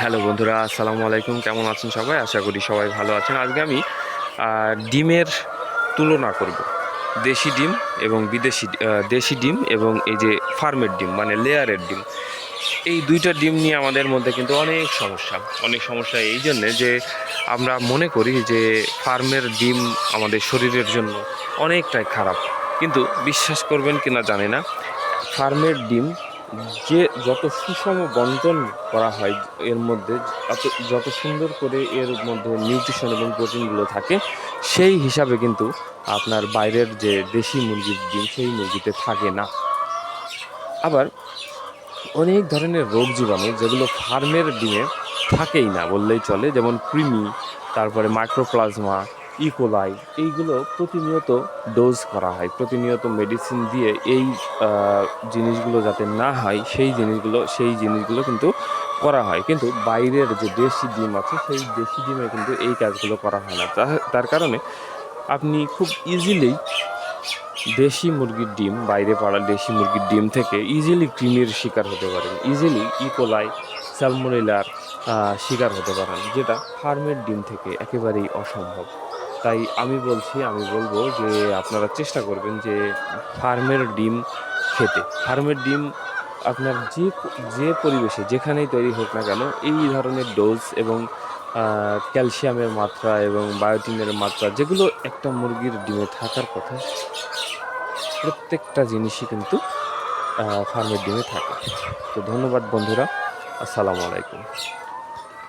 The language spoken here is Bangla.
হ্যালো বন্ধুরা, আসসালামু আলাইকুম। কেমন আছেন সবাই? আশা করি সবাই ভালো আছেন। আজকে আমি ডিমের তুলনা করব। দেশি ডিম এবং বিদেশি দেশি ডিম এবং এই যে ফার্মের ডিম মানে লেয়ারের ডিম। এই দুইটা ডিম নিয়ে আমাদের মধ্যে কিন্তু অনেক সমস্যা। অনেক সমস্যা এই জন্যে যে আমরা মনে করি যে ফার্মের ডিম আমাদের শরীরের জন্য অনেকটাই খারাপ। কিন্তু বিশ্বাস করবেন কিনা জানি না, ফার্মের ডিম যে যত সুষম বন্টন করা হয় এর মধ্যে, যত সুন্দর করে এর মধ্যে নিউট্রিশন এবং প্রোটিনগুলো থাকে, সেই হিসাবে কিন্তু আপনার বাইরের যে দেশি মুরগির ডিম, সেই মুরগিতে থাকে না। আবার অনেক ধরনের রোগ জীবাণু যেগুলো ফার্মের ডিমে থাকেই না, বললেই চলে। যেমন কৃমি, তারপরে মাইক্রোপ্লাজমা ইকোলাই এইগুলো প্রতিনিয়ত ডোজ করা হয়, প্রতিনিয়ত মেডিসিন দিয়ে এই জিনিসগুলো যাতে না হয়, সেই জিনিসগুলো সেই জিনিসগুলো কিন্তু করা হয়। কিন্তু বাইরের যে দেশি ডিম আছে, সেই দেশি ডিমে কিন্তু এই কাজগুলো করা হয় না। তার কারণে আপনি খুব ইজিলি দেশি মুরগির ডিম, বাইরে পাড়া দেশি মুরগির ডিম থেকে ইজিলি কৃমির শিকার হতে পারেন। ইজিলি ইকোলাই স্যালমোনেলার শিকার হতে পারেন, যেটা ফার্মের ডিম থেকে একেবারেই অসম্ভব। তাই আমি বলছি, আমি বলব যে আপনারা চেষ্টা করবেন যে ফার্মের ডিম খেতে। ফার্মের ডিম আপনার যে যে পরিবেশে যেখানেই তৈরি হোক না কেন, এই ধরনের ডোজ এবং ক্যালসিয়ামের মাত্রা এবং বায়োটিনের মাত্রা, যেগুলো একটা মুরগির ডিমে থাকার কথা, প্রত্যেকটা জিনিসই কিন্তু ফার্মের ডিমে থাকে। তো ধন্যবাদ বন্ধুরা। আসসালামু আলাইকুম।